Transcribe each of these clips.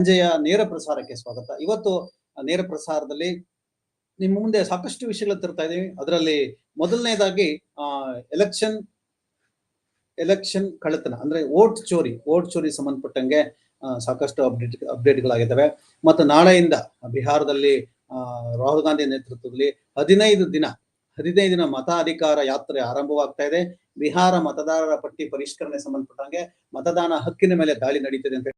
ಸಂಜೆಯ ನೇರ ಪ್ರಸಾರಕ್ಕೆ ಸ್ವಾಗತ. ಇವತ್ತು ನೇರ ಪ್ರಸಾರದಲ್ಲಿ ನಿಮ್ಮ ಮುಂದೆ ಸಾಕಷ್ಟು ವಿಷಯಗಳು ತರ್ತಾ ಇದೀವಿ ಅದರಲ್ಲಿ ಮೊದಲನೇದಾಗಿ, ಆ ಎಲೆಕ್ಷನ್ ಎಲೆಕ್ಷನ್ ಕಳ್ಳತನ, ಅಂದ್ರೆ ವೋಟ್ ಚೋರಿ ವೋಟ್ ಚೋರಿ ಸಂಬಂಧಪಟ್ಟಂಗೆ ಸಾಕಷ್ಟು ಅಪ್ಡೇಟ್ ಅಪ್ಡೇಟ್ಗಳಾಗಿದ್ದಾವೆ ಮತ್ತು ನಾಳೆಯಿಂದ ಬಿಹಾರದಲ್ಲಿ ರಾಹುಲ್ ಗಾಂಧಿ ನೇತೃತ್ವದಲ್ಲಿ ಹದಿನೈದು ದಿನ ಹದಿನೈದು ದಿನ ಮತಾಧಿಕಾರ ಯಾತ್ರೆ ಆರಂಭವಾಗ್ತಾ ಇದೆ. ಬಿಹಾರ ಮತದಾರರ ಪಟ್ಟಿ ಪರಿಷ್ಕರಣೆ ಸಂಬಂಧಪಟ್ಟಂಗೆ ಮತದಾನ ಹಕ್ಕಿನ ಮೇಲೆ ದಾಳಿ ನಡೀತಿದೆ ಅಂತ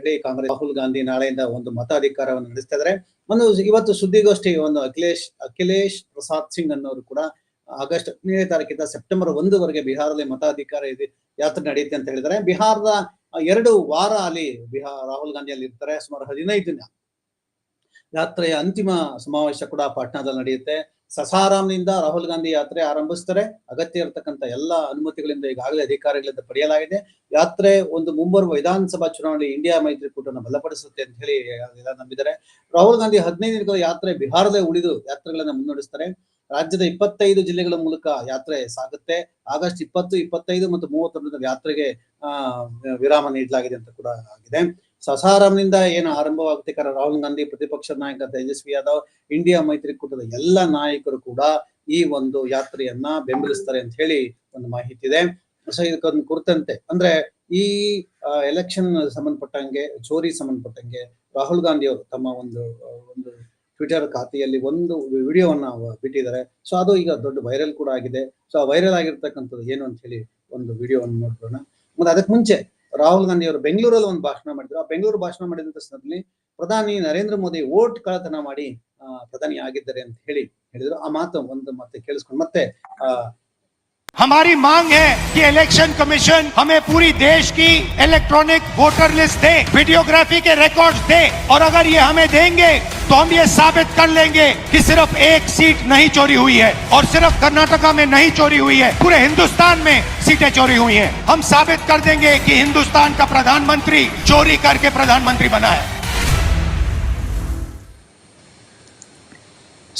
ಹೇಳಿ ಕಾಂಗ್ರೆಸ್ ರಾಹುಲ್ ಗಾಂಧಿ ನಾಳೆಯಿಂದ ಒಂದು ಮತಾಧಿಕಾರವನ್ನು ನಡೆಸ್ತಾ ಇದ್ದಾರೆ ಒಂದು ಇವತ್ತು ಸುದ್ದಿಗೋಷ್ಠಿ ಒಂದು ಅಖಿಲೇಶ್ ಅಖಿಲೇಶ್ ಪ್ರಸಾದ್ ಸಿಂಗ್ ಅನ್ನೋರು ಕೂಡ ಆಗಸ್ಟ್ ಹದಿನೈದನೇ ತಾರೀಕಿಂದ ಸೆಪ್ಟೆಂಬರ್ ಒಂದುವರೆಗೆ ಬಿಹಾರದಲ್ಲಿ ಮತಾಧಿಕಾರ ಇದೆ, ಯಾತ್ರೆ ನಡೆಯುತ್ತೆ ಅಂತ ಹೇಳಿದ್ದಾರೆ. ಬಿಹಾರದ ಎರಡು ವಾರ ಅಲ್ಲಿ ಬಿಹಾರ ರಾಹುಲ್ ಗಾಂಧಿ ಅಲ್ಲಿ ಇರ್ತಾರೆ, ಸುಮಾರು ಹದಿನೈದು ದಿನ. ಯಾತ್ರೆಯ ಅಂತಿಮ ಸಮಾವೇಶ ಕೂಡ ಪಾಟ್ನಾದಲ್ಲಿ ನಡೆಯುತ್ತೆ. ಸಸಾರಾಂನಿಂದ ರಾಹುಲ್ ಗಾಂಧಿ ಯಾತ್ರೆ ಆರಂಭಿಸ್ತಾರೆ. ಅಗತ್ಯ ಇರತಕ್ಕಂತ ಎಲ್ಲ ಅನುಮತಿಗಳಿಂದ ಈಗಾಗಲೇ ಅಧಿಕಾರಿಗಳಿಂದ ಪಡೆಯಲಾಗಿದೆ. ಯಾತ್ರೆ ಒಂದು ಮುಂಬರುವ ವಿಧಾನಸಭಾ ಚುನಾವಣೆ ಇಂಡಿಯಾ ಮೈತ್ರಿಕೂಟವನ್ನು ಬಲಪಡಿಸುತ್ತೆ ಅಂತ ಹೇಳಿ ಎಲ್ಲ ನಂಬಿದ್ದಾರೆ. ರಾಹುಲ್ ಗಾಂಧಿ ಹದಿನೈದು ದಿನಗಳ ಯಾತ್ರೆ ಬಿಹಾರದಲ್ಲಿ ಉಳಿದು ಯಾತ್ರೆಗಳನ್ನ ಮುನ್ನಡೆಸ್ತಾರೆ. ರಾಜ್ಯದ ಇಪ್ಪತ್ತೈದು ಜಿಲ್ಲೆಗಳ ಮೂಲಕ ಯಾತ್ರೆ ಸಾಗುತ್ತೆ. ಆಗಸ್ಟ್ ಇಪ್ಪತ್ತು, ಇಪ್ಪತ್ತೈದು ಮತ್ತು ಮೂವತ್ತೊಂದರ ಯಾತ್ರೆಗೆ ವಿರಾಮ ನೀಡಲಾಗಿದೆ ಅಂತ ಕೂಡ ಆಗಿದೆ. ಸಸಾರಾಂನಿಂದ ಏನು ಆರಂಭವಾಗುತ್ತೆ? ಕಾರಣ ರಾಹುಲ್ ಗಾಂಧಿ ಪ್ರತಿಪಕ್ಷ ನಾಯಕ ತೇಜಸ್ವಿ ಯಾದವ್, ಇಂಡಿಯಾ ಮೈತ್ರಿಕೂಟದ ಎಲ್ಲ ನಾಯಕರು ಕೂಡ ಈ ಒಂದು ಯಾತ್ರೆಯನ್ನ ಬೆಂಬಲಿಸ್ತಾರೆ ಅಂತ ಹೇಳಿ ಒಂದು ಮಾಹಿತಿ ಇದೆ. ಸೊ ಇದಕ್ಕೊಂದು ಕುರಿತಂತೆ. ಅಂದ್ರೆ ಈ ಎಲೆಕ್ಷನ್ ಸಂಬಂಧಪಟ್ಟಂಗೆ, ಚೋರಿ ಸಂಬಂಧಪಟ್ಟಂಗೆ ರಾಹುಲ್ ಗಾಂಧಿ ಅವರು ತಮ್ಮ ಒಂದು ಒಂದು ಟ್ವಿಟರ್ ಖಾತೆಯಲ್ಲಿ ಒಂದು ವಿಡಿಯೋವನ್ನ ಬಿಟ್ಟಿದ್ದಾರೆ. ಸೊ ಅದು ಈಗ ದೊಡ್ಡ ವೈರಲ್ ಕೂಡ ಆಗಿದೆ. ಸೊ ಆ ವೈರಲ್ ಆಗಿರ್ತಕ್ಕಂಥದ್ದು ಏನು ಅಂತ ಹೇಳಿ ಒಂದು ವಿಡಿಯೋವನ್ನು ನೋಡೋಣ ಮತ್ತೆ ಅದಕ್ಕೆ ಮುಂಚೆ ರಾಹುಲ್ ಗಾಂಧಿ ಅವರು ಬೆಂಗಳೂರಲ್ಲಿ ಒಂದು ಭಾಷಣ ಮಾಡಿದ್ರು. ಆ ಬೆಂಗಳೂರು ಭಾಷಣ ಮಾಡಿದಂತ ಸಂದರ್ಭದಲ್ಲಿ ಪ್ರಧಾನಿ ನರೇಂದ್ರ ಮೋದಿ ವೋಟ್ ಕಳತನ ಮಾಡಿ ಪ್ರಧಾನಿ ಆಗಿದ್ದಾರೆ ಅಂತ ಹೇಳಿ ಹೇಳಿದ್ರು. ಆ ಮಾತು ಒಂದು ಮತ್ತೆ ಕೇಳಿಸ್ಕೊಂಡು ಮತ್ತೆ हमारी मांग है कि इलेक्शन कमीशन हमें पूरी देश की इलेक्ट्रॉनिक वोटर लिस्ट दे वीडियोग्राफी के रिकॉर्ड्स दे। और अगर ये हमें देंगे तो हम ये साबित कर लेंगे कि सिर्फ़ एक सीट नहीं चोरी हुई है और सिर्फ़ कर्नाटका में नहीं चोरी हुई है, पूरे हिंदुस्तान में सीटें चोरी हुई हैं। हम साबित कर देंगे कि हिंदुस्तान का प्रधानमंत्री चोरी करके प्रधानमंत्री बना है।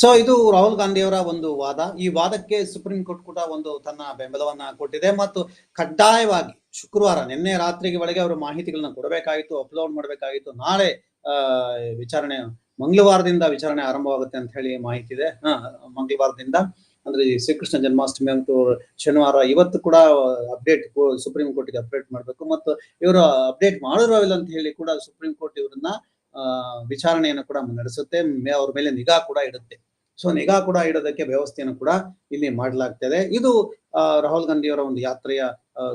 ಸೊ ಇದು ರಾಹುಲ್ ಗಾಂಧಿಯವರ ಒಂದು ವಾದ. ಈ ವಾದಕ್ಕೆ ಸುಪ್ರೀಂ ಕೋರ್ಟ್ ಕೂಡ ಒಂದು ತನ್ನ ಬೆಂಬಲವನ್ನ ಕೊಟ್ಟಿದೆ ಮತ್ತು ಕಡ್ಡಾಯವಾಗಿ ಶುಕ್ರವಾರ ನಿನ್ನೆ ರಾತ್ರಿಗೆ ಒಳಗೆ ಅವರು ಮಾಹಿತಿಗಳನ್ನ ಕೊಡಬೇಕಾಗಿತ್ತು ಅಪ್ಲೋಡ್ ಮಾಡಬೇಕಾಗಿತ್ತು ನಾಳೆ ವಿಚಾರಣೆ, ಮಂಗಳವಾರದಿಂದ ವಿಚಾರಣೆ ಆರಂಭವಾಗುತ್ತೆ ಅಂತ ಹೇಳಿ ಮಾಹಿತಿ ಇದೆ. ಮಂಗಳವಾರದಿಂದ. ಅಂದ್ರೆ ಶ್ರೀಕೃಷ್ಣ ಜನ್ಮಾಷ್ಟಮಿ ಅಂತೂ ಶನಿವಾರ ಇವತ್ತು ಕೂಡ ಅಪ್ಡೇಟ್ ಸುಪ್ರೀಂ ಕೋರ್ಟ್ಗೆ ಅಪ್ಡೇಟ್ ಮಾಡಬೇಕು. ಮತ್ತು ಇವರು ಅಪ್ಡೇಟ್ ಮಾಡಿರೋವಿಲ್ಲ ಅಂತ ಹೇಳಿ ಕೂಡ ಸುಪ್ರೀಂ ಕೋರ್ಟ್ ಇವರನ್ನ ವಿಚಾರಣೆಯನ್ನು ಕೂಡ ನಡೆಸುತ್ತೆ. ಅವ್ರ ಮೇಲೆ ನಿಗಾ ಕೂಡ ಇಡುತ್ತೆ. ಸೊ ನಿಗಾ ಕೂಡ ಇಡೋದಕ್ಕೆ ವ್ಯವಸ್ಥೆಯನ್ನು ಕೂಡ ಇಲ್ಲಿ ಮಾಡಲಾಗ್ತದೆ. ಇದು ರಾಹುಲ್ ಗಾಂಧಿ ಅವರ ಒಂದು ಯಾತ್ರೆಯ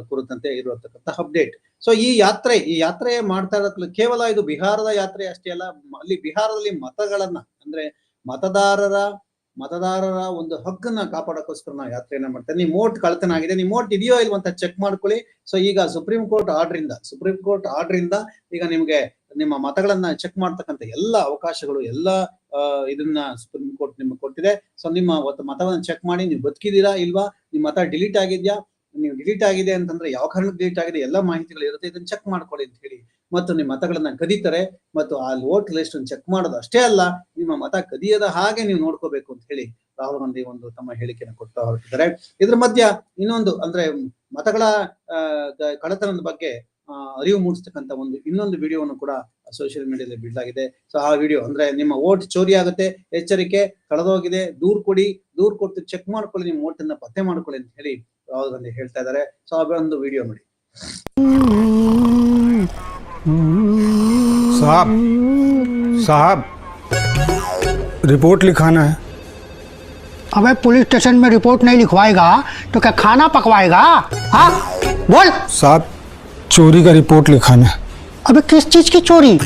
ಕುರಿತಂತೆ ಇರುವಂತಕ್ಕಂಥ ಅಪ್ಡೇಟ್ ಸೊ ಈ ಯಾತ್ರೆ ಈ ಯಾತ್ರೆ ಮಾಡ್ತಾ ಇರೋದು ಕೇವಲ ಇದು ಬಿಹಾರದ ಯಾತ್ರೆ ಅಷ್ಟೇ ಅಲ್ಲ ಅಲ್ಲಿ ಬಿಹಾರದಲ್ಲಿ ಮತಗಳನ್ನ, ಅಂದ್ರೆ ಮತದಾರರ ಮತದಾರರ ಒಂದು ಹಕ್ಕನ್ನ ಕಾಪಾಡೋಕ್ಕೋಸ್ಕರ ನಾವು ಯಾತ್ರೆಯನ್ನ ಮಾಡ್ತೇವೆ. ನಿಮ್ಮ ಓಟ್ ಕಳ್ತನ ಆಗಿದೆ ನಿಮ್ಮ ಓಟ್ ಇದೆಯೋ ಇಲ್ವಂತ ಚೆಕ್ ಮಾಡ್ಕೊಳ್ಳಿ. ಸೊ ಈಗ ಸುಪ್ರೀಂ ಕೋರ್ಟ್ ಆರ್ಡ್ರಿಂದ, ಸುಪ್ರೀಂ ಕೋರ್ಟ್ ಆರ್ಡ್ರಿಂದ ಈಗ ನಿಮ್ಗೆ ನಿಮ್ಮ ಮತಗಳನ್ನ ಚೆಕ್ ಮಾಡ್ತಕ್ಕಂಥ ಎಲ್ಲ ಅವಕಾಶಗಳು, ಎಲ್ಲ ಇದನ್ನ ಸುಪ್ರೀಂ ಕೋರ್ಟ್ ನಿಮ್ಗೆ ಕೊಟ್ಟಿದೆ. ಸೊ ನಿಮ್ಮ ಮತವನ್ನ ಚೆಕ್ ಮಾಡಿ ನೀವು ಬದುಕಿದೀರಾ ಇಲ್ವಾ? ನಿಮ್ಮ ಮತ ಡಿಲೀಟ್ ಆಗಿದ್ಯಾ? ನೀವು ಡಿಲೀಟ್ ಆಗಿದೆ ಅಂತಂದ್ರೆ ಯಾವ ಕಾರಣಕ್ಕೆ ಡಿಲೀಟ್ ಆಗಿದೆ? ಎಲ್ಲ ಮಾಹಿತಿಗಳು ಇರುತ್ತೆ. ಇದನ್ನ ಚೆಕ್ ಮಾಡ್ಕೊಳ್ಳಿ ಅಂತ ಹೇಳಿ. ಮತ್ತು ನಿಮ್ಮ ಮತಗಳನ್ನ ಕದೀತಾರೆ ಮತ್ತು ಆ ವೋಟ್ ಲಿಸ್ಟ್ ಚೆಕ್ ಮಾಡೋದು ಅಷ್ಟೇ ಅಲ್ಲ, ನಿಮ್ಮ ಮತ ಕದಿಯದ ಹಾಗೆ ನೀವು ನೋಡ್ಕೋಬೇಕು ಅಂತ ಹೇಳಿ ರಾಹುಲ್ ಗಾಂಧಿ ಒಂದು ತಮ್ಮ ಹೇಳಿಕೆಯನ್ನು ಕೊಡ್ತಾ ಹೊರಟಿದ್ದಾರೆ ಇದ್ರ ಮಧ್ಯ ಇನ್ನೊಂದು ಅಂದ್ರೆ ಮತಗಳ ಕಳತನದ ಬಗ್ಗೆ ಅರಿವು ಮೂಡಿಸ್ತಕ್ಕಂಥ ಒಂದು ಇನ್ನೊಂದು ವಿಡಿಯೋವನ್ನು ಕೂಡ ಸೋಷಿಯಲ್ ಮೀಡಿಯಾದಲ್ಲಿ ಬಿಡಲಾಗಿದೆ ಸೊ ಆ ವಿಡಿಯೋ ಅಂದ್ರೆ ನಿಮ್ಮ ವೋಟ್ ಚೋರಿ ಆಗುತ್ತೆ ಎಚ್ಚರಿಕೆ ಕಳೆದೋಗಿದೆ ದೂರ್ ಕೊಡಿ ದೂರ್ ಕೊಟ್ಟು ಚೆಕ್ ಮಾಡ್ಕೊಳ್ಳಿ ನಿಮ್ಮ ವೋಟ್ ಅನ್ನ ಪತ್ತೆ ಮಾಡ್ಕೊಳ್ಳಿ ಅಂತ ಹೇಳಿ ರಾಹುಲ್ ಗಾಂಧಿ ಹೇಳ್ತಾ ಇದ್ದಾರೆ ಸೊ ಆ ಒಂದು ವಿಡಿಯೋ ನೋಡಿ साहब साहब रिपोर्ट लिखाना है अबे पुलिस स्टेशन में रिपोर्ट नहीं लिखवाएगा तो क्या खाना पकवाएगा हाँ बोल साहब चोरी का रिपोर्ट लिखाना। है अबे किस चीज़ की चोरी?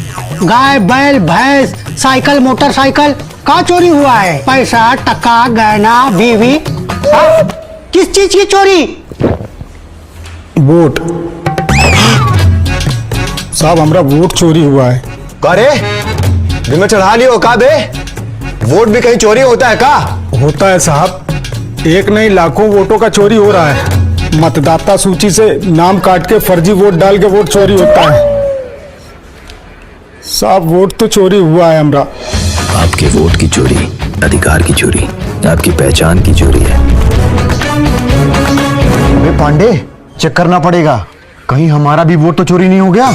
गाय बैल भैंस साइकिल मोटरसाइकिल कहाँ चोरी हुआ है? पैसा टका गहना बीवी। हाँ? किस चीज़ की चोरी? वोट। साहब हमारा वोट चोरी हुआ है। अरे दिल में चढ़ा लियो का बे? वोट भी कहीं चोरी होता है का? होता है साहब। एक नहीं लाखों वोटों का चोरी हो रहा है। मतदाता सूची से नाम काट के फर्जी वोट डाल के वोट चोरी होता है साहब वोट तो चोरी हुआ है हमारा आपके वोट की चोरी अधिकार की चोरी आपकी पहचान की चोरी है बे पांडे चेक करना पड़ेगा कहीं हमारा भी वोट तो चोरी नहीं हो गया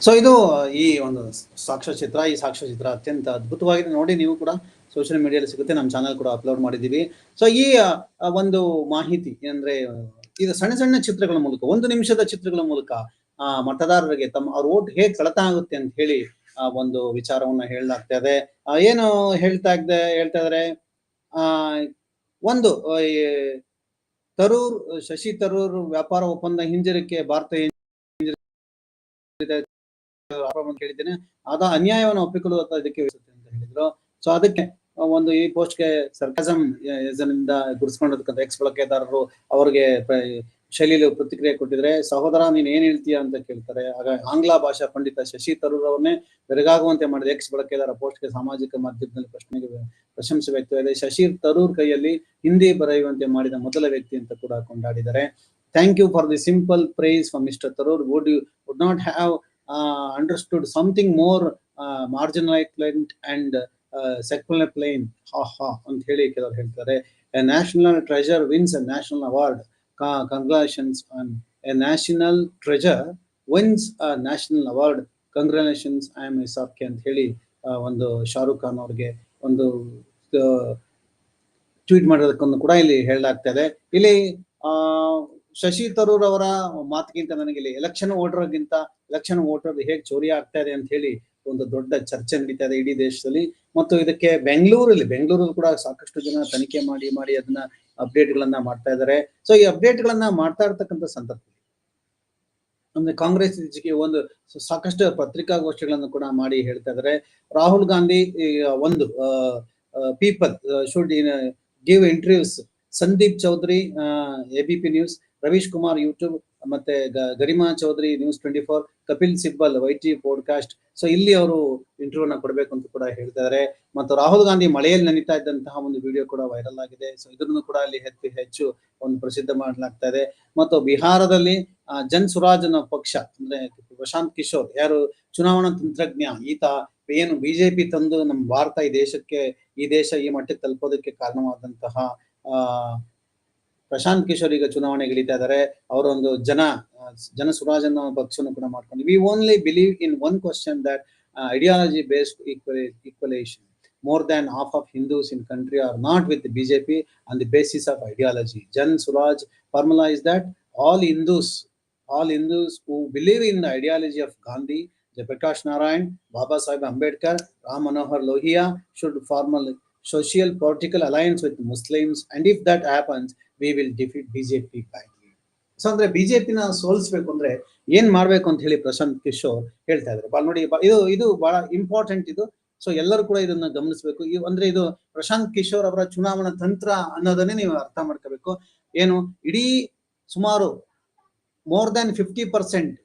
ಸೊ ಇದು ಈ ಒಂದು ಸಾಕ್ಷ್ಯಚಿತ್ರ ಈ ಸಾಕ್ಷ್ಯಚಿತ್ರ ಅತ್ಯಂತ ಅದ್ಭುತವಾಗಿದೆ ನೋಡಿ ನೀವು ಕೂಡ ಸೋಷಿಯಲ್ ಮೀಡಿಯಾದಲ್ಲಿ ಸಿಗುತ್ತೆ ನಮ್ಮ ಚಾನಲ್ ಕೂಡ ಅಪ್ಲೋಡ್ ಮಾಡಿದ್ದೀವಿ. ಸೊ ಈ ಒಂದು ಮಾಹಿತಿ ಅಂದ್ರೆ ಇದು ಸಣ್ಣ ಸಣ್ಣ ಚಿತ್ರಗಳ ಮೂಲಕ, ಒಂದು ನಿಮಿಷದ ಚಿತ್ರಗಳ ಮೂಲಕ, ಆ, ಮತದಾರರಿಗೆ ತಮ್ಮ, ಅವ್ರ ಓಟ್ ಹೇಗೆ ಕಳತ ಆಗುತ್ತೆ ಅಂತ ಹೇಳಿ ಒಂದು ವಿಚಾರವನ್ನ ಹೇಳಲಾಗ್ತಾ ಇದೆ ಏನು ಹೇಳ್ತಾ ಇದ್ದೆ, ಹೇಳ್ತಾ ಇದ್ರೆ ಆ, ಒಂದು ತರೂರ್, ಶಶಿ ತರೂರ್ ವ್ಯಾಪಾರ ಒಪ್ಪಂದ ಹಿಂಜರಿಕೆ, ಭಾರತ ಕೇಳಿದ್ದೇನೆ. ಆದ ಅನ್ಯಾಯವನ್ನು ಒಪ್ಪಿಕೊಳ್ಳುವ ಅಂತ ಹೇಳಿದ್ರು. ಸೊ ಅದಕ್ಕೆ ಒಂದು ಈ ಪೋಸ್ಟ್ಗೆ ಸರ್ಕಾಸಂ ಇದರಿಂದ ಗುರುಸ್ಕೊಂಡಿರ್ತಕ್ಕಂಥ ಎಕ್ಸ್ ಬಳಕೆದಾರರು ಅವರಿಗೆ ಶೈಲಿಯಲ್ಲಿ ಪ್ರತಿಕ್ರಿಯೆ ಕೊಟ್ಟಿದ್ರೆ, ಸಹೋದರ, ನೀನ್ ಏನ್ ಹೇಳ್ತೀಯ ಅಂತ ಕೇಳ್ತಾರೆ. ಆಗ ಆಂಗ್ಲ ಭಾಷಾ ಪಂಡಿತ ಶಶಿ ತರೂರ್ ಅವರನ್ನೇ ಬೆರಗಾಗುವಂತೆ ಮಾಡಿದ ಎಕ್ಸ್ ಬಳಕೆದಾರ ಪೋಸ್ಟ್ಗೆ ಸಾಮಾಜಿಕ ಮಾಧ್ಯಮದಲ್ಲಿ ಪ್ರಶ್ನೆಗೆ ಪ್ರಶಂಸೆ ವ್ಯಕ್ತವಾಗಿದೆ. ಶಶಿ ತರೂರ್ ಕೈಯಲ್ಲಿ ಹಿಂದಿ ಬರೆಯುವಂತೆ ಮಾಡಿದ ಮೊದಲ ವ್ಯಕ್ತಿ ಅಂತ ಕೂಡ ಕೊಂಡಾಡಿದ್ದಾರೆ. Thank you for the simple prize for mister Tharoor would you would not have understood something more marginalised and secular plane ಹಾ ಹಾ ಅಂತ ಹೇಳಿ ಕೆಲವರು ಹೇಳ್ತಾರೆ. National treasure wins a national award congratulations a national treasure wins a national award congratulations I M S K ಅಂತ ಹೇಳಿ ಒಂದು ಶಾರುಖ್ ಖಾನ್ ಅವ್ರಿಗೆ ಒಂದು ಟ್ವೀಟ್ ಮಾಡಿರೋದಕ್ಕೊಂದು ಕೂಡ ಇಲ್ಲಿ ಹೇಳಲಾಗ್ತಾ ಇದೆ. ಇಲ್ಲಿ, ಆ, ಶಶಿ ತರೂರ್ ಅವರ ಮಾತಿಗಿಂತ ನನಗೆ ಇಲ್ಲಿ ಎಲೆಕ್ಷನ್ ವೋಟರ್ಗಿಂತ ಎಲೆಕ್ಷನ್ ವೋಟರ್ ಹೇಗೆ ಚೋರಿ ಆಗ್ತಾ ಇದೆ ಅಂತ ಹೇಳಿ ಒಂದು ದೊಡ್ಡ ಚರ್ಚೆ ನಡೀತಾ ಇದೆ ಇಡೀ ದೇಶದಲ್ಲಿ. ಮತ್ತು ಇದಕ್ಕೆ ಬೆಂಗಳೂರಲ್ಲಿ ಬೆಂಗಳೂರಲ್ಲಿ ಕೂಡ ಸಾಕಷ್ಟು ಜನ ತನಿಖೆ ಮಾಡಿ ಮಾಡಿ ಅದನ್ನ ಅಪ್ಡೇಟ್ ಗಳನ್ನ ಮಾಡ್ತಾ ಇದ್ದಾರೆ. ಸೊ ಈ ಅಪ್ಡೇಟ್ ಗಳನ್ನ ಮಾಡ್ತಾ ಇರ್ತಕ್ಕಂಥ ಸಂದರ್ಭದಲ್ಲಿ ಅಂದ್ರೆ ಕಾಂಗ್ರೆಸ್ ಒಂದು ಸಾಕಷ್ಟು ಪತ್ರಿಕಾಗೋಷ್ಠಿಗಳನ್ನು ಕೂಡ ಮಾಡಿ ಹೇಳ್ತಾ ಇದ್ದಾರೆ. ರಾಹುಲ್ ಗಾಂಧಿ ಒಂದು people should give interviews Sandeep Chaudhary ABP news Ravish Kumar YouTube ಮತ್ತೆ Garima Chaudhary news twenty four Kapil Sibal Y T podcast so ಇಲ್ಲಿ ಅವರು ಇಂಟರ್ವ್ಯೂನ ಕೊಡಬೇಕು ಅಂತ ಕೂಡ ಹೇಳ್ತಾರೆ ಮತ್ತು ರಾಹುಲ್ ಗಾಂಧಿ ಮಳೆಯಲ್ಲಿ ನೆನೀತಾ ಇದ್ದಂತಹ ಒಂದು ವಿಡಿಯೋ ಕೂಡ ವೈರಲ್ ಆಗಿದೆ. ಸೊ ಇದನ್ನು ಕೂಡ ಅಲ್ಲಿ ಹೆಚ್ಚು ಹೆಚ್ಚು ಒಂದು ಪ್ರಸಿದ್ಧ ಮಾಡಲಾಗ್ತಾ ಇದೆ. ಮತ್ತು ಬಿಹಾರದಲ್ಲಿ ಜನ್ ಸುರಾಜನ ಪಕ್ಷ, ಅಂದ್ರೆ ಪ್ರಶಾಂತ್ ಕಿಶೋರ್, ಯಾರು ಚುನಾವಣಾ ತಂತ್ರಜ್ಞ, ಈತ ಏನು ಬಿಜೆಪಿ ತಂದು ನಮ್ಮ ಭಾರತ ಈ ದೇಶಕ್ಕೆ, ಈ ದೇಶ ಈ ಮಟ್ಟಕ್ಕೆ ತಲುಪೋದಕ್ಕೆ ಕಾರಣವಾದಂತಹ ಪ್ರಶಾಂತ್ ಕಿಶೋರ್ ಈಗ ಚುನಾವಣೆಗೆ ಇಳಿತಾ ಇದ್ದಾರೆ ಅವರೊಂದು ಜನ ಜನ ಸುರಾಜ್ ಅನ್ನೋ ಭಕ್ಸನ್ನು ಕೂಡ ಮಾಡ್ಕೊಂಡು we only believe in one question that ideology based equation more than half of Hindus in country are not with B on the basis of ideology Jan Suraj formula is that all Hindus all Hindus who believe in the ideology of Gandhi Jayaprakash Narayan Baba Saheb Ambedkar Ram Manohar Lohia should formal social political alliance with Muslims and if that happens happens, will defeat BJP badly. So ಅಂದ್ರೆ ಬಿಜೆಪಿನ ಸೋಲಿಸ್ಬೇಕು ಅಂದ್ರೆ ಏನ್ ಮಾಡ್ಬೇಕು ಅಂತ ಹೇಳಿ ಪ್ರಶಾಂತ್ ಕಿಶೋರ್ ಹೇಳ್ತಾ ಇದ್ರು ಬಾ ನೋಡಿ ಬಾ- ಇದು ಇದು ಬಹಳ ಇಂಪಾರ್ಟೆಂಟ್ ಇದು. ಸೊ ಎಲ್ಲರೂ ಕೂಡ ಇದನ್ನ ಗಮನಿಸಬೇಕು. ಅಂದ್ರೆ ಇದು ಪ್ರಶಾಂತ್ ಕಿಶೋರ್ ಅವರ ಚುನಾವಣಾ ತಂತ್ರ ಅನ್ನೋದನ್ನೇ ನೀವು ಅರ್ಥ ಮಾಡ್ಕೋಬೇಕು. ಏನು? ಇಡೀ ಸುಮಾರು more than fifty percent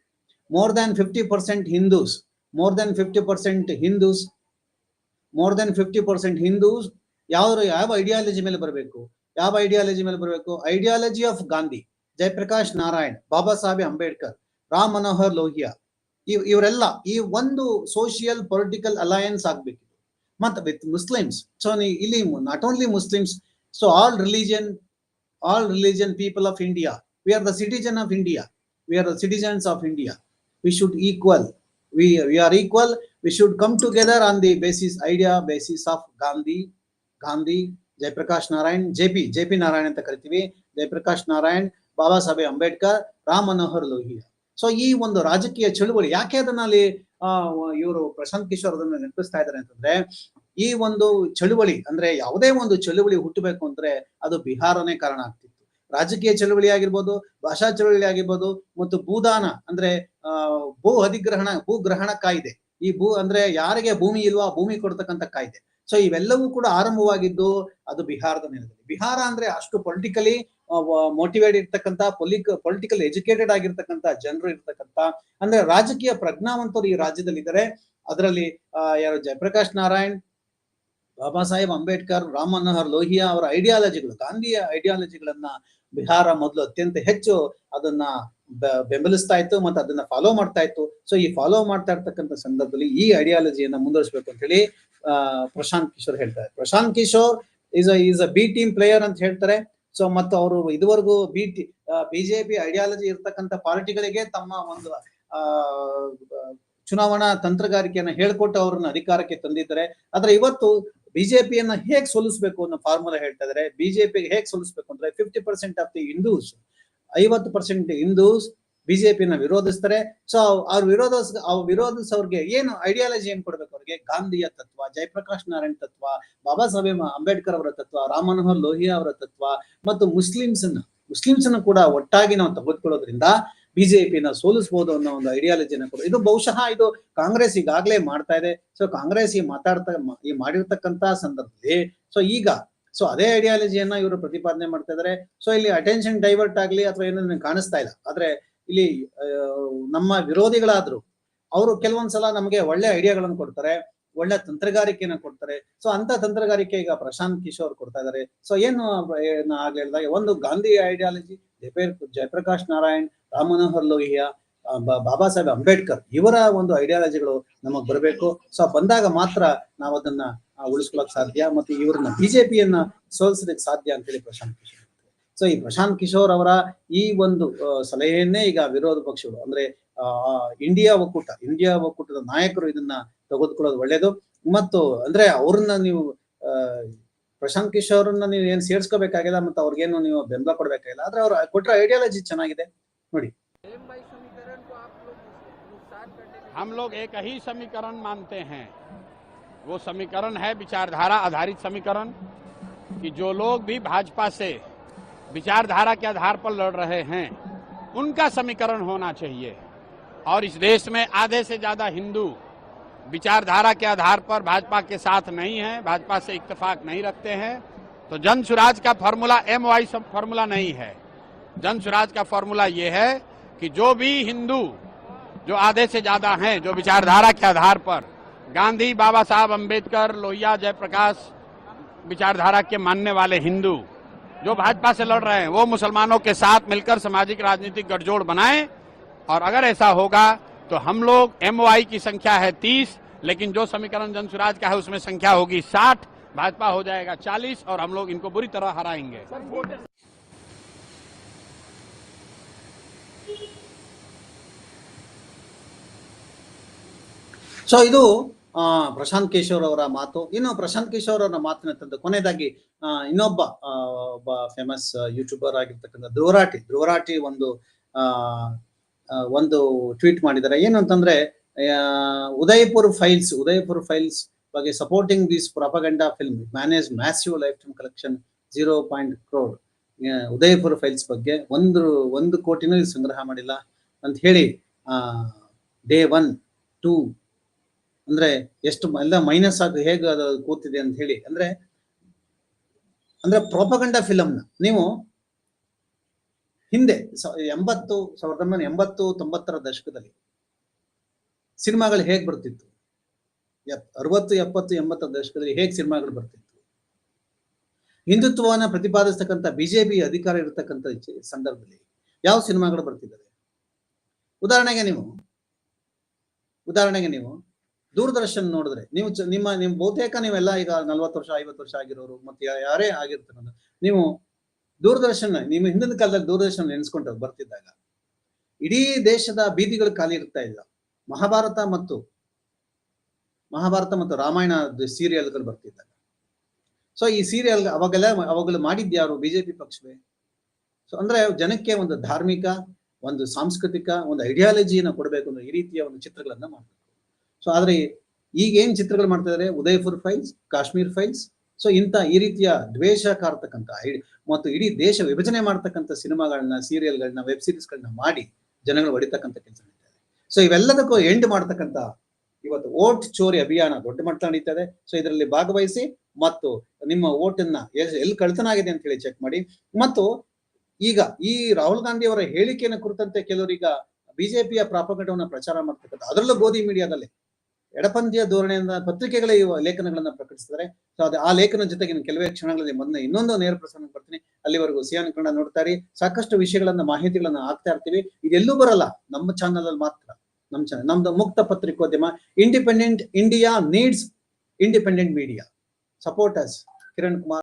more than fifty percent Hindus more than fifty percent Hindus more than fifty percent Hindus ಯಾವ ಯಾವ ಐಡಿಯಾಲಜಿ ಮೇಲೆ ಬರಬೇಕು? ಯಾವ ಐಡಿಯಾಲಜಿ ಮೇಲೆ ಬರಬೇಕು? ಐಡಿಯಾಲಜಿ ಆಫ್ ಗಾಂಧಿ ಜಯಪ್ರಕಾಶ್ ನಾರಾಯಣ್ ಬಾಬಾ ಸಾಹೇಬ್ ಅಂಬೇಡ್ಕರ್ ರಾಮ್ ಮನೋಹರ್ ಲೋಹಿಯಾ ಇವ್, ಇವರೆಲ್ಲ ಈ ಒಂದು ಸೋಷಿಯಲ್ ಪೊಲಿಟಿಕಲ್ ಅಲಯನ್ಸ್ ಆಗ್ಬೇಕು. ಮತ್ತೆ ವಿತ್ ಮುಸ್ಲಿಮ್ಸ್ ಸೊ ಇಲ್ಲಿ not only Muslims so all religion all religion people of India we are the citizen of India we are the citizens of India we should equal we we are equal we should come together on the basis idea basis of Gandhi Gandhi Jayaprakash Narayan, J P J P Narayan ಅಂತ ಕರಿತೀವಿ. Jayaprakash Narayan Baba Saheb Ambedkar, Ram Manohar Lohia. So ಈ ಒಂದು ರಾಜಕೀಯ ಚಳುವಳಿ ಯಾಕೆ ಅದನ್ನ ಅಲ್ಲಿ ಇವರು ಪ್ರಶಾಂತ್ ಕಿಶೋರ್ ಅದನ್ನ ನೆನಪಿಸ್ತಾ ಇದ್ದಾರೆ ಅಂತಂದ್ರೆ, ಈ ಒಂದು ಚಳುವಳಿ ಅಂದ್ರೆ ಯಾವುದೇ ಒಂದು ಚಳುವಳಿ ಹುಟ್ಟಬೇಕು ಅಂದ್ರೆ ಅದು ಬಿಹಾರನೇ ಕಾರಣ ಆಗ್ತಿತ್ತು. ರಾಜಕೀಯ ಚಳುವಳಿ ಆಗಿರ್ಬೋದು, ಭಾಷಾ ಚಳುವಳಿ ಆಗಿರ್ಬೋದು, ಮತ್ತು ಭೂದಾನ ಅಂದ್ರೆ ಭೂ ಅಧಿಗ್ರಹಣ ಭೂಗ್ರಹಣ ಕಾಯ್ದೆ. ಈ ಭೂ ಅಂದ್ರೆ ಯಾರಿಗೆ ಭೂಮಿ ಇಲ್ವಾ, ಭೂಮಿ ಕೊಡ್ತಕ್ಕಂಥ ಕಾಯ್ದೆ. ಸೊ ಇವೆಲ್ಲವೂ ಕೂಡ ಆರಂಭವಾಗಿದ್ದು ಅದು ಬಿಹಾರದ ನೆಲದಲ್ಲಿ. ಬಿಹಾರ ಅಂದ್ರೆ ಅಷ್ಟು ಪೊಲಿಟಿಕಲಿ ಮೋಟಿವೇಟ್ ಇರ್ತಕ್ಕಂಥ ಪೊಲಿಕ್ ಪೊಲಿಟಿಕಲ್ ಎಜುಕೇಟೆಡ್ ಆಗಿರ್ತಕ್ಕಂಥ ಜನರು ಇರ್ತಕ್ಕಂಥ, ಅಂದ್ರೆ ರಾಜಕೀಯ ಪ್ರಜ್ಞಾವಂತರು ಈ ರಾಜ್ಯದಲ್ಲಿ ಇದ್ದಾರೆ ಅದರಲ್ಲಿ ಯಾರು? ಜಯಪ್ರಕಾಶ್ ನಾರಾಯಣ್, ಬಾಬಾ ಸಾಹೇಬ್ ಅಂಬೇಡ್ಕರ್, ರಾಮ್ ಮನೋಹರ್ ಲೋಹಿಯಾ ಅವರ ಐಡಿಯಾಲಜಿಗಳು ಗಾಂಧಿಯ ಐಡಿಯಾಲಜಿಗಳನ್ನ ಬಿಹಾರ ಮೊದಲು ಅತ್ಯಂತ ಹೆಚ್ಚು ಅದನ್ನ ಬೆಂಬಲಿಸ್ತಾ ಇತ್ತು ಮತ್ತೆ ಅದನ್ನ ಫಾಲೋ ಮಾಡ್ತಾ ಇತ್ತು. ಸೊ ಈ ಫಾಲೋ ಮಾಡ್ತಾ ಇರ್ತಕ್ಕಂಥ ಸಂದರ್ಭದಲ್ಲಿ ಈ ಐಡಿಯಾಲಜಿಯನ್ನ ಮುಂದುವರಿಸಬೇಕು ಅಂತ ಹೇಳಿ ಪ್ರಶಾಂತ್ ಕಿಶೋರ್ ಹೇಳ್ತಾರೆ. Prashant Kishor is is a B team player ಅಂತ ಹೇಳ್ತಾರೆ. ಸೊ ಮತ್ತು ಅವರು ಇದುವರೆಗೂ ಬಿ ಟಿ ಬಿಜೆಪಿ ಐಡಿಯಾಲಜಿ ಇರ್ತಕ್ಕಂಥ ಪಾರ್ಟಿಗಳಿಗೆ ತಮ್ಮ ಒಂದು ಚುನಾವಣಾ ತಂತ್ರಗಾರಿಕೆಯನ್ನ ಹೇಳ್ಕೊಟ್ಟು ಅವ್ರನ್ನ ಅಧಿಕಾರಕ್ಕೆ ತಂದಿದ್ದಾರೆ. ಆದ್ರೆ ಇವತ್ತು ಬಿಜೆಪಿಯನ್ನ ಹೇಗ್ ಸೋಲಿಸಬೇಕು ಅನ್ನೋ ಫಾರ್ಮುಲಾ ಹೇಳ್ತಾ ಇದಾರೆ. ಬಿಜೆಪಿಗೆ ಹೇಗ್ ಸೋಲಿಸಬೇಕು ಅಂದ್ರೆ fifty percent of the Hindus ಐವತ್ತು ಪರ್ಸೆಂಟ್ ಹಿಂದೂಸ್ ಬಿಜೆಪಿನ ವಿರೋಧಿಸ್ತಾರೆ. ಸೊ ಅವ್ರ ವಿರೋಧ ವಿರೋಧಿಸೋರ್ಗೆ ಏನು ಐಡಿಯಾಲಜಿ ಏನ್ ಕೊಡ್ಬೇಕು ಅವ್ರಿಗೆ? ಗಾಂಧಿಯ ತತ್ವ, ಜಯಪ್ರಕಾಶ್ ನಾರಾಯಣ್ ತತ್ವ, ಬಾಬಾ ಸಾಹೇಬ್ ಅಂಬೇಡ್ಕರ್ ಅವರ ತತ್ವ, ರಾಮ್ ಮನೋಹರ್ ಲೋಹಿಯಾ ಅವರ ತತ್ವ ಮತ್ತು ಮುಸ್ಲಿಮ್ಸ್ ಅನ್ನ ಮುಸ್ಲಿಮ್ಸ್ ಕೂಡ ಒಟ್ಟಾಗಿ ನಾವು ತೆಗೆದುಕೊಳ್ಳೋದ್ರಿಂದ ಬಿಜೆಪಿನ ಸೋಲಿಸಬಹುದು ಅನ್ನೋ ಒಂದು ಐಡಿಯಾಲಜಿನ ಕೊಡು ಇದು ಬಹುಶಃ ಇದು ಕಾಂಗ್ರೆಸ್ ಈಗಾಗಲೇ ಮಾಡ್ತಾ ಇದೆ. ಸೊ ಕಾಂಗ್ರೆಸ್ ಈ ಮಾತಾಡ್ತಾ, ಈ ಮಾಡಿರ್ತಕ್ಕಂತ ಸಂದರ್ಭದಲ್ಲಿ ಸೊ ಈಗ ಸೊ ಅದೇ ಐಡಿಯಾಲಜಿಯನ್ನ ಇವರು ಪ್ರತಿಪಾದನೆ ಮಾಡ್ತಾ ಇದ್ದಾರೆ ಸೊ ಇಲ್ಲಿ ಅಟೆನ್ಷನ್ ಡೈವರ್ಟ್ ಆಗ್ಲಿ ಅಥವಾ ಏನೋ ಕಾಣಿಸ್ತಾ ಇಲ್ಲ. ಆದ್ರೆ ಇಲ್ಲಿ ನಮ್ಮ ವಿರೋಧಿಗಳಾದ್ರು, ಅವರು ಕೆಲವೊಂದ್ಸಲ ನಮಗೆ ಒಳ್ಳೆ ಐಡಿಯಾಗಳನ್ನು ಕೊಡ್ತಾರೆ, ಒಳ್ಳೆ ತಂತ್ರಗಾರಿಕೆಯನ್ನ ಕೊಡ್ತಾರೆ. ಸೊ ಅಂತ ತಂತ್ರಗಾರಿಕೆ ಈಗ ಪ್ರಶಾಂತ್ ಕಿಶೋರ್ ಕೊಡ್ತಾ ಇದ್ದಾರೆ ಸೊ ಏನು ಆಗ್ಲಿ ಹೇಳಿದಾಗ ಒಂದು ಗಾಂಧಿ ಐಡಿಯಾಲಜಿ ಜಯಪ್ರಕಾಶ್ ನಾರಾಯಣ್, ರಾಮ್ ಮನೋಹರ್ ಲೋಹಿಯಾ ಬಾಬಾ ಸಾಹೇಬ್ ಅಂಬೇಡ್ಕರ್, ಇವರ ಒಂದು ಐಡಿಯಾಲಜಿಗಳು ನಮಗ್ ಬರಬೇಕು. ಸೊ ಬಂದಾಗ ಮಾತ್ರ ನಾವು ಅದನ್ನ ಉಳಿಸ್ಕೊಳಕ್ ಸಾಧ್ಯ. ಮತ್ತೆ ಇವ್ರನ್ನ ಬಿಜೆಪಿಯನ್ನ ಸೋಲಿಸಲಿಕ್ಕೆ ಸಾಧ್ಯ ಅಂತೇಳಿ ಪ್ರಶಾಂತ್ ಕಿಶೋರ್. ಸೊ ಈ ಪ್ರಶಾಂತ್ ಕಿಶೋರ್ ಅವರ ಈ ಒಂದು ಆ, ಸಲಹೆಯನ್ನೇ ಈಗ ವಿರೋಧ ಪಕ್ಷಗಳು ಅಂದ್ರೆ ಆ ಇಂಡಿಯಾ ಒಕ್ಕೂಟ ಇಂಡಿಯಾ ಒಕ್ಕೂಟದ ನಾಯಕರು ಇದನ್ನ ತೆಗೆದುಕೊಳ್ಳೋದು ಒಳ್ಳೇದು ಮತ್ತು ಅಂದ್ರೆ ಅವ್ರನ್ನ ನೀವು ಆ ಪ್ರಶಾಂತ್ ಕಿಶೋರ್ನ ನೀವು ಏನ್ ಸೇರ್ಸ್ಕೋಬೇಕಾಗಿಲ್ಲ ಮತ್ತೆ ಅವ್ರಿಗೇನು ನೀವು ಬೆಂಬಲ ಕೊಡ್ಬೇಕಾಗಿಲ್ಲ ಆದ್ರೆ ಅವ್ರ ಕೊಟ್ರ ಐಡಿಯಾಲಜಿ ಚೆನ್ನಾಗಿದೆ ನೋಡಿ हम लोग एक ही समीकरण मानते हैं वो समीकरण है विचारधारा आधारित समीकरण कि जो लोग भी भाजपा से विचारधारा के आधार पर लड़ रहे हैं। उनका समीकरण होना चाहिए। और इस देश में आधे से ज़्यादा हिंदू विचारधारा के आधार पर भाजपा के साथ नहीं है, भाजपा से इत्तेफाक नहीं रखते हैं। तो जन सुराज का फॉर्मूला एम वाई सब फॉर्मूला नहीं है। जन सुराज का फॉर्मूला ये है कि जो भी हिंदू, जो आधे से ज़्यादा हैं, जो विचारधारा के आधार पर, गांधी, बाबा साहब अंबेडकर, लोहिया, जयप्रकाश विचारधारा के मानने वाले हिंदू जो भाजपा से लड़ रहे हैं, वो मुसलमानों के साथ मिलकर सामाजिक राजनीतिक गठजोड़ बनाए। और अगर ऐसा होगा तो हम लोग एम की संख्या है तीस, लेकिन जो समीकरण जन स्वराज का है, उसमें संख्या होगी साठ, भाजपा हो जाएगा चालीस, और हम लोग इनको बुरी तरह हराएँगे। सो इधर ಪ್ರಶಾಂತ್ ಕಿಶೋರ್ ಅವರ ಮಾತು. ಇನ್ನು ಪ್ರಶಾಂತ್ ಕಿಶೋರ್ ಅವರ ಮಾತಿನ ತಂದು ಕೊನೆಯದಾಗಿ ಆ, ಇನ್ನೊಬ್ಬ ಆ, ಒಬ್ಬ ಫೇಮಸ್ ಯೂಟ್ಯೂಬರ್ ಆಗಿರ್ತಕ್ಕಂಥ ಧ್ರುವರಾಟಿ. ಧ್ರುವರಾಟಿ ಒಂದು ಆ ಆ, ಒಂದು ಟ್ವೀಟ್ ಮಾಡಿದ್ದಾರೆ. ಏನು ಅಂತಂದ್ರೆ ಉದಯ್ಪುರ್ ಫೈಲ್ಸ್ ಉದಯಪುರ್ ಫೈಲ್ಸ್ ಬಗ್ಗೆ supporting this propaganda film manage massive lifetime collection zero point crore Udaipur files ಬಗ್ಗೆ ಒಂದು ಒಂದು ಕೋಟಿನೂ ಸಂಗ್ರಹ ಮಾಡಿಲ್ಲ. ಅಂತ ಹೇಳಿ ಆ ಡೇ ಒನ್ ಟೂ ಅಂದ್ರೆ ಎಷ್ಟು ಎಲ್ಲ ಮೈನಸ್ ಆಗಿ ಹೇಗೆ ಅದು ಕೂತಿದೆ ಅಂತ ಹೇಳಿ. ಅಂದ್ರೆ ಅಂದ್ರೆ ಪ್ರೊಪಗಂಡ ಫಿಲಮ್ನ ನೀವು ಹಿಂದೆ ಎಂಬತ್ತು, ಸಾವಿರದ ಒಂಬೈನೂರ ಎಂಬತ್ತು, ತೊಂಬತ್ತರ ದಶಕದಲ್ಲಿ ಸಿನಿಮಾಗಳು ಹೇಗೆ ಬರ್ತಿತ್ತು? ಅರವತ್ತು, ಎಪ್ಪತ್ತು, ಎಂಬತ್ತರ ದಶಕದಲ್ಲಿ ಹೇಗೆ ಸಿನಿಮಾಗಳು ಬರ್ತಿತ್ತು? ಹಿಂದುತ್ವವನ್ನು ಪ್ರತಿಪಾದಿಸ್ತಕ್ಕಂಥ ಬಿಜೆಪಿ ಅಧಿಕಾರ ಇರತಕ್ಕಂಥ ಸಂದರ್ಭದಲ್ಲಿ ಯಾವ ಸಿನಿಮಾಗಳು ಬರ್ತಿದ್ದಾವೆ? ಉದಾಹರಣೆಗೆ ನೀವು ಉದಾಹರಣೆಗೆ ನೀವು ದೂರದರ್ಶನ್ ನೋಡಿದ್ರೆ ನೀವು ನಿಮ್ಮ ನಿಮ್ ಬಹುತೇಕ ನೀವೆಲ್ಲ ಈಗ ನಲ್ವತ್ತು ವರ್ಷ, ಐವತ್ತು ವರ್ಷ ಆಗಿರೋರು ಮತ್ತೆ ಯಾರೇ ಆಗಿರ್ತಾರ ನೀವು ದೂರದರ್ಶನ, ನಿಮ್ಮ ಹಿಂದಿನ ಕಾಲದಲ್ಲಿ ದೂರದರ್ಶನ ನೆನೆಸ್ಕೊಂಡು ಬರ್ತಿದ್ದಾಗ ಇಡೀ ದೇಶದ ಬೀದಿಗಳು ಖಾಲಿ ಇರ್ತಾ ಇಲ್ಲ. ಮಹಾಭಾರತ ಮತ್ತು ಮಹಾಭಾರತ ಮತ್ತು ರಾಮಾಯಣ ಸೀರಿಯಲ್ಗಳು ಬರ್ತಿದ್ದಾಗ. ಸೊ ಈ ಸೀರಿಯಲ್ ಅವಾಗೆಲ್ಲ ಅವಾಗೆಲ್ಲ ಮಾಡಿದ್ಯಾರು ಬಿಜೆಪಿ ಪಕ್ಷವೇ. ಸೊ ಅಂದ್ರೆ ಜನಕ್ಕೆ ಒಂದು ಧಾರ್ಮಿಕ, ಒಂದು ಸಾಂಸ್ಕೃತಿಕ, ಒಂದು ಐಡಿಯಾಲಜಿಯನ್ನು ಕೊಡಬೇಕು ಅಂದ್ರೆ ಈ ರೀತಿಯ ಒಂದು ಚಿತ್ರಗಳನ್ನ ಮಾಡಬೇಕು ಸೊ ಆದ್ರೆ ಈಗ ಏನ್ ಚಿತ್ರಗಳು ಮಾಡ್ತಾ ಇದಾರೆ Udaipur files Kashmir files so ಇಂಥ ಈ ರೀತಿಯ ದ್ವೇಷ ಕಾರ್ತಕ್ಕಂಥ ಮತ್ತು ಇಡೀ ದೇಶ ವಿಭಜನೆ ಮಾಡ್ತಕ್ಕಂಥ ಸಿನಿಮಾಗಳನ್ನ ಸೀರಿಯಲ್ಗಳನ್ನ ವೆಬ್ ಸಿರೀಸ್ಗಳನ್ನ ಮಾಡಿ ಜನಗಳು ಹೊಡಿತಕ್ಕಂಥ ಕೆಲಸ ನಡೀತಾ ಸೊ ಇವೆಲ್ಲದಕ್ಕೂ ಎಂಡ್ ಮಾಡ್ತಕ್ಕಂಥ ಇವತ್ತು ಓಟ್ ಚೋರಿ ಅಭಿಯಾನ ದೊಡ್ಡ ಮಟ್ಟ ನಡೀತಾ ಇದೆ ಸೊ ಇದರಲ್ಲಿ ಭಾಗವಹಿಸಿ ಮತ್ತು ನಿಮ್ಮ ಓಟನ್ನ ಎಲ್- ಎಲ್ಲಿ ಕಳ್ತನ ಆಗಿದೆ ಅಂತ ಹೇಳಿ ಚೆಕ್ ಮಾಡಿ. ಮತ್ತು ಈಗ ಈ ರಾಹುಲ್ ಗಾಂಧಿ ಅವರ ಹೇಳಿಕೆಯನ್ನು ಕುರಿತಂತೆ ಕೆಲವರೀಗ ಬಿಜೆಪಿಯ ಪ್ರಾಪಗಂಡವನ್ನ ಪ್ರಚಾರ ಮಾಡ್ತಕ್ಕಂಥ ಅದರಲ್ಲೂ ಗೋಧಿ ಮೀಡಿಯಾದಲ್ಲಿ ಎಡಪಂಥೀಯ ಧೋರಣೆಯಿಂದ ಪತ್ರಿಕೆಗಳ ಇವ ಲೇಖನಗಳನ್ನ ಪ್ರಕಟಿಸಿದ್ದಾರೆ ಸೊ ಅದು ಆ ಲೇಖನ ಜೊತೆಗೆ ಕೆಲವೇ ಕ್ಷಣಗಳಲ್ಲಿ ಮೊದಲ ಇನ್ನೊಂದು ನೇರ ಪ್ರಸಾರ ಬರ್ತೀನಿ. ಅಲ್ಲಿವರೆಗೂ ಸಿಯಾನ್ ಕನ್ನಡ ನೋಡ್ತಾ ಇರಿ ಸಾಕಷ್ಟು ವಿಷಯಗಳನ್ನ, ಮಾಹಿತಿಗಳನ್ನ ಹಾಕ್ತಾ ಇರ್ತೀವಿ. ಇದೆಲ್ಲೂ ಬರಲ್ಲ. ನಮ್ಮ ಚಾನಲ್ ಅಲ್ಲಿ ಮಾತ್ರ. ನಮ್ಮ ಚಾನಲ್, ನಮ್ದು ಮುಕ್ತ ಪತ್ರಿಕೋದ್ಯಮ independent India needs independent media supporters Kiran Kumar.